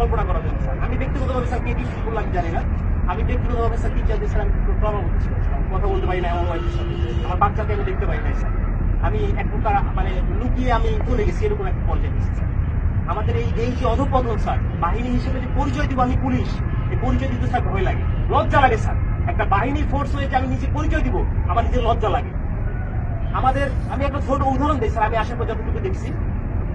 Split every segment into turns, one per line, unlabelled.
কল্পনা করার জন্য স্যার। আমি ব্যক্তিগতভাবে, স্যার, কে কি করলাম জানি না। আমি ব্যক্তিগতভাবে, স্যার টিচারদের স্যার, আমি প্রবলেম কথা বলতে পারি না, এমন ওয়াইফের সাথে আমার বাচ্চাকে আমি দেখতে পাই না স্যার। আমি এক প্রকার মানে লুকিয়ে আমি চলে গেছি, এরকম একটা পর্যায়ে গেছি, স্যার। আমাদের এই এই যে অধপতন, স্যার, বাহিনী হিসেবে যে পরিচয় দিব আমি পুলিশ, এই পরিচয় দিতে, স্যার, ভয় লাগে। লজ্জা লাগে, স্যার। একটা বাহিনী ফোর্স হয়েছে আমি নিজে পরিচয় দিব, আমার নিজের লজ্জা লাগে। আমাদের, আমি একটা ছোট উদাহরণ দিই, স্যার, আমি আসার পর যতটুকু দেখছি।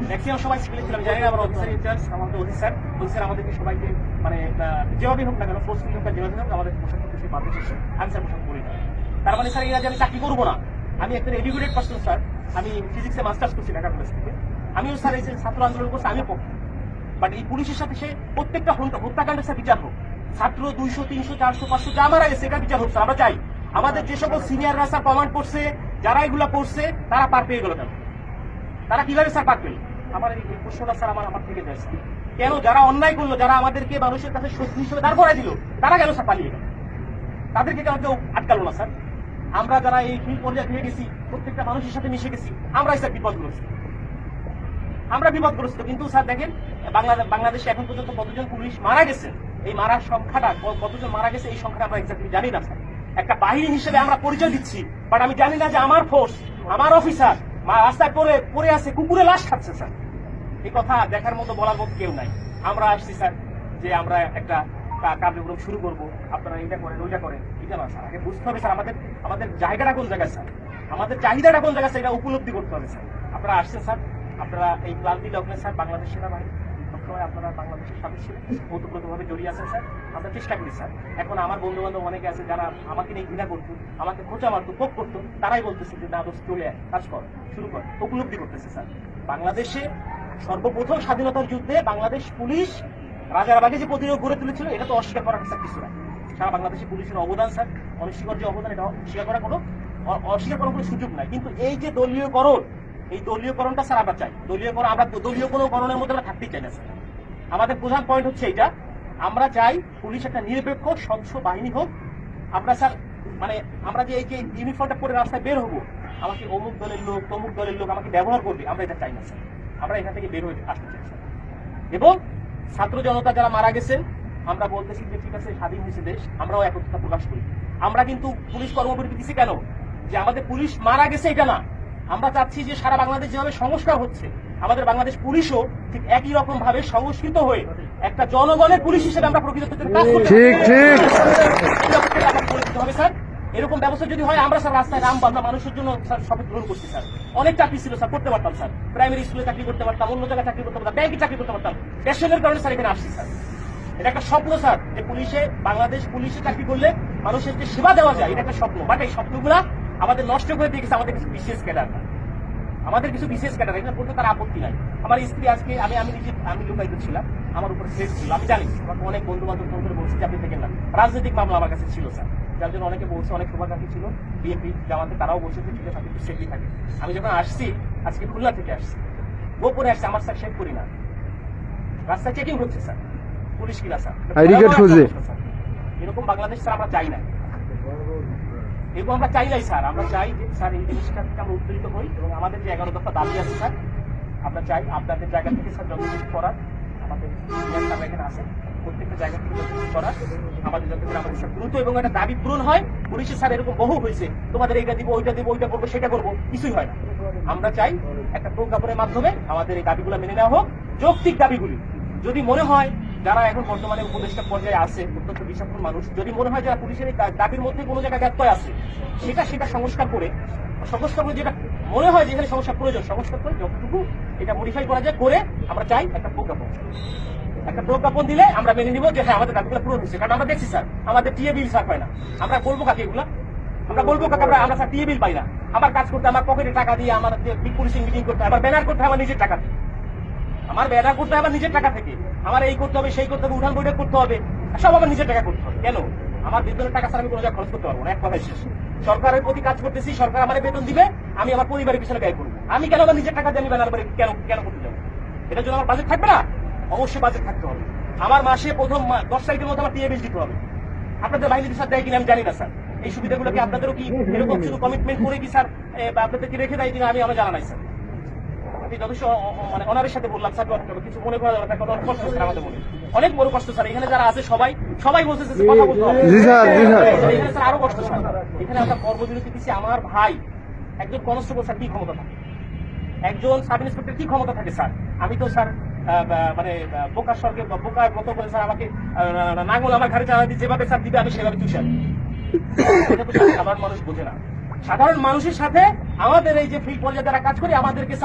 ম্যাক্সিমাম সবাই সিভিলে ছিলাম জানি না আমার অফিসার ইনচার্জ আমাদের আমাদেরকে সবাইকে মানে আহ, যেভাবেই হোক না কেন হোক আর যেভাবে হোক আমাদের পোশাক করতে বাধ্য আমি স্যার পোশাক করি। না তার মানে স্যার আমি চাকরি করব না। আমি একজন এডুকেটেড পার্সন স্যার আমি ফিজিক্সে মাস্টার্স করছি ঢাকা কলেজ থেকে। আমিও স্যার এই ছাত্র আন্দোলন করছি আমিও পক্ষে। বাট এই পুলিশের সাথে সে প্রত্যেকটা হত্যা- হত্যাকাণ্ডের স্যার বিচার হোক। ছাত্র দুইশো তিনশো চারশো পাঁচশো যা মারা গেছে এটা বিচার হোক স্যার আমরা চাই। আমাদের যে সকল সিনিয়ররা স্যার কমান্ড করছে যারা এগুলা করছে তারা পার পেয়ে গেল কেন? তারা কীভাবে স্যার পার পেল? আমার এই প্রশ্নটা স্যার আমার আমার থেকে স্যার। কেন যারা অন্যায় করল, যারা আমাদেরকে মানুষের কাছে শত্রু হিসেবে দাঁড় করাই দিল, তারা কেন স্যার পালিয়ে গেল? তাদেরকে কেন কেউ আটকালো না স্যার? আমরা যারা এই ফিল্ড পর্যায়ে ফিরে গেছি, প্রত্যেকটা মানুষের সাথে মিশে গেছি, আমরাই স্যার বিপদগ্রস্ত। আমরা বিপদগ্রস্ত, কিন্তু স্যার দেখেন বাংলাদেশে এখন পর্যন্ত কতজন পুলিশ মারা গেছে, এই মারার সংখ্যাটা কতজন মারা গেছে, এই সংখ্যাটা আমরা এক্স্যাক্টলি জানি না, স্যার। একটা বাহিনী হিসেবে আমরা পরিচয় দিচ্ছি বাট আমি জানি না যে আমার ফোর্স আমার অফিসার রাস্তায় পরে পড়ে আছে, কুকুরে লাশ খাচ্ছে, স্যার। এই কথা দেখার মতো বলার মতো কেউ নাই। আমরা আসছি, স্যার, যে আমরা একটা কার্যক্রম শুরু করব। আপনারা এটা করেন, ওইটা করেন। এটা না স্যার? আগে বুঝতে হবে, স্যার, আমাদের আমাদের জায়গাটা কোন জায়গায়, স্যার? আমাদের চাহিদাটা কোন জায়গায় এটা উপলব্ধি করতে হবে, স্যার। আপনারা আসছেন, স্যার। আপনারা এই ক্লান্তি লগ্নে, স্যার, বাংলাদেশ সেনাবাহিনী, সবসময় আপনারা বাংলাদেশের জড়িয়ে স্যার। চেষ্টা করি, স্যার। এখন আমার অনেকে আছে, যারা আমাকে আমাকে মারতো তারাই বলতেছে যে, না চলে কর, শুরু কর। উপলব্ধি করতেছে, স্যার। বাংলাদেশে সর্বপ্রথম স্বাধীনতার যুদ্ধে বাংলাদেশ পুলিশ রাজারবাগে যে প্রতিরোধ গড়ে তুলেছিল, এটা তো অস্বীকার করার স্যার কিছু না সারা বাংলাদেশে পুলিশের অবদান, স্যার অনস্বীকার যে অবদান, এটা অস্বীকার করার কোনো অস্বীকার করার কোনো সুযোগ নাই। কিন্তু এই যে দলীয়করণ, এই দলীয়করণটা, স্যার, আমরা চাই। দলীয়করণ, আমরা দলীয় কোনো করণের মধ্যে আমরা থাকতেই চাই না, স্যার। আমাদের প্রধান পয়েন্ট হচ্ছে এটা আমরা চাই পুলিশ একটা নিরপেক্ষ, স্বচ্ছ বাহিনী হোক। আমরা, স্যার মানে আমরা যে এই যে ইউনিফর্মটা পরে রাস্তায় বের হব, আমাকে অমুক দলের লোক, তমুক দলের লোক আমাকে ব্যবহার করবে, আমরা এটা চাই না, স্যার। আমরা এখান থেকে বের হয়ে আসতে চাই এবং ছাত্র জনতা যারা মারা গেছেন আমরা বলতেছি যে ঠিক আছে স্বাধীন হয়েছে দেশ আমরাও একত্রতা প্রকাশ করি। আমরা কিন্তু পুলিশ কর্মবিরতি দিচ্ছি কেন? যে আমাদের পুলিশ মারা গেছে এটা না। আমরা চাচ্ছি যে সারা বাংলাদেশ যেভাবে সংস্কার হচ্ছে আমাদের বাংলাদেশ পুলিশও ঠিক একই রকম ভাবে সংস্কৃত হয়ে একটা জনগণের পুলিশ হিসেবে আমরা প্রকৃত
ঠিক, ঠিক।
হবে স্যার। এরকম ব্যবস্থা যদি হয়, আমরা স্যার রাস্তায় রাম আমরা মানুষের জন্য স্যার শপথ গ্রহণ করছি, স্যার। অনেক চাকরি ছিল, স্যার, করতে পারতাম, স্যার। প্রাইমারি স্কুলে চাকরি করতে পারতাম, অন্য জায়গায় চাকরি করতে পারতাম, ব্যাংকে চাকরি করতে পারতাম। প্যাশনের কারণে স্যার এখানে আসছি, স্যার। এটা একটা স্বপ্ন, স্যার, যে পুলিশে, বাংলাদেশ পুলিশে চাকরি করলে মানুষের যে সেবা দেওয়া যায়, এটা একটা স্বপ্ন। বাট এই স্বপ্নগুলা আমাদের নষ্ট করে দিয়ে গেছে, আমাদের কিছু বিশেষ ক্যাডার আমাদের কিছু বিশেষ ক্যাডার এখানে বলতে তার আপত্তি নাই। আমার স্ত্রী আজকে, আমি আমি নিজে, আমি লুকাইত ছিলাম, আমার উপরে থ্রেট ছিল। আমি জানি, আমাকে অনেক বন্ধু বান্ধব বলছি যে আপনি থেকে না। রাজনৈতিক মামলা আমার কাছে ছিল, স্যার। যার জন্য অনেকে বলছে অনেক শুভাকাঙ্ক্ষী ছিল বিএনপি জামাতে তারাও বলছে যে ঠিক আছে একটু সেফলি থাকে আমি যখন আসছি আজকে খুলনা থেকে আসছি গোপনে আসছে আমার স্যার শেখ করি না। রাস্তায় চেকিং হচ্ছে স্যার। পুলিশ কিনা স্যার। এরকম বাংলাদেশ স্যার আমরা চাই না। এবং আমরা চাই নাই স্যার। আমরা চাই যে স্যার এই জিনিসটা থেকে আমরা উত্তেজিত হই এবং আমাদের যে এগারো দফা দাবি আছে স্যার আমরা চাই আপনাদের জায়গা থেকে স্যার যত কিছু করার আমাদের এখানে আছে। প্রত্যেকটা জায়গা থেকে করার আমাদের যাতে করে আমাদের দ্রুত এবং একটা দাবি পূরণ হয় পুলিশের স্যার এরকম বহু হয়েছে, তোমাদের এইটা দিব, ওইটা দিব, ওইটা করব, সেটা করব, কিছুই হয় না। আমরা চাই একটা প্রজ্ঞাপনের মাধ্যমে আমাদের এই দাবিগুলো মেনে নেওয়া হোক, যৌক্তিক দাবিগুলি। যদি মনে হয় যারা এখন বর্তমানে উপদেষ্টা পর্যায়ে আছে, অত্যন্ত বিচক্ষণ মানুষ, যদি মনে হয় যারা পুলিশের দাবির মধ্যে কোনো জায়গায় ব্যত্যয় আছে, সেটা সেটা সংস্কার করে সংস্কার করে যেটা মনে হয় যেখানে সংস্কার প্রয়োজন, সংস্কার করে যতটুকু এটা মডিফাই করা যায়, করে আমরা চাই একটা প্রজ্ঞাপন। একটা প্রজ্ঞাপন দিলে আমরা মেনে নিব যে হ্যাঁ আমাদের দাবিগুলো পূরণ হচ্ছে কারণ আমরা দেখছি, স্যার, আমাদের টিএ বিল স্যার পাই না। আমরা বলব কাকে এগুলা? আমরা বলব কাকে? আমরা আমরা, স্যার, টিএ বিল পাই না। আমার কাজ করতে, আমার পকেটে টাকা দিয়ে আমার পুলিশিং মিটিং করতে, আমার ব্যানার করতে আমার নিজের টাকা দিয়ে। আমার ব্যানার করতে আমার নিজের টাকা থেকে। আমার এই করতে হবে, সেই করতে হবে, উঠান বৈঠক করতে হবে, সব আমার নিজের টাকা করতে হবে। কেন? আমার বেতনের টাকা ছাড়া আমি কোনো জায়গায় খরচ করতে পারব না, এক কথায় শেষ। সরকারের প্রতি কাজ করতেছি, সরকার আমার বেতন দিবে, আমি আমার পরিবারের পিছনে ব্যয় করব। আমি কেন আমার নিজের টাকা দিয়ে আমি ব্যানার করে কেন কেন করতে যাব? এটার জন্য আমার বাজেট থাকবে না? অবশ্যই বাজেট থাকতে হবে। আমার মাসে প্রথম দশ তারিখের মধ্যে আমার টিএ দিতে হবে। আপনাদের বাহিনী স্যার দেয় কিনা আমি জানি না স্যার। এই সুবিধাগুলো কি আপনাদেরও কি এরকম শুধু কমিটমেন্ট করে কি স্যার? আপনাদের কি রেখে দেয় কিনা আমি আমার জানা নাই স্যার। আমি যথেষ্ট মানে অনারের সাথে বললাম স্যার কিছু মনে করা দরকার অনেক কষ্ট স্যার আমাদের মনে। অনেক বড় কষ্ট স্যার। এখানে যারা আছে সবাই সবাই বলতেছে কথা বলতে হবে।
জি স্যার, জি স্যার।
এখানে স্যার আরও কষ্ট স্যার। এখানে আমরা কর্মবিরতি দিচ্ছি। আমার ভাই একজন কনস্টেবল স্যার কি ক্ষমতা থাকে? একজন সাব ইন্সপেক্টর কি ক্ষমতা থাকে স্যার? আমি তো স্যার মানে বোকার স্বর্গে বা বোকার মতো করে স্যার আমাকে নাঙ্গল আমার ঘাড়ে চালা দিয়ে যেভাবে স্যার দিবে আমি সেভাবে চুষে এটা তো স্যার। সাধারণ মানুষ বোঝে না। সাধারণ মানুষের সাথে আমাদের এই যে ফিল্ড পর্যায়ে যারা কাজ করি আমাদেরকে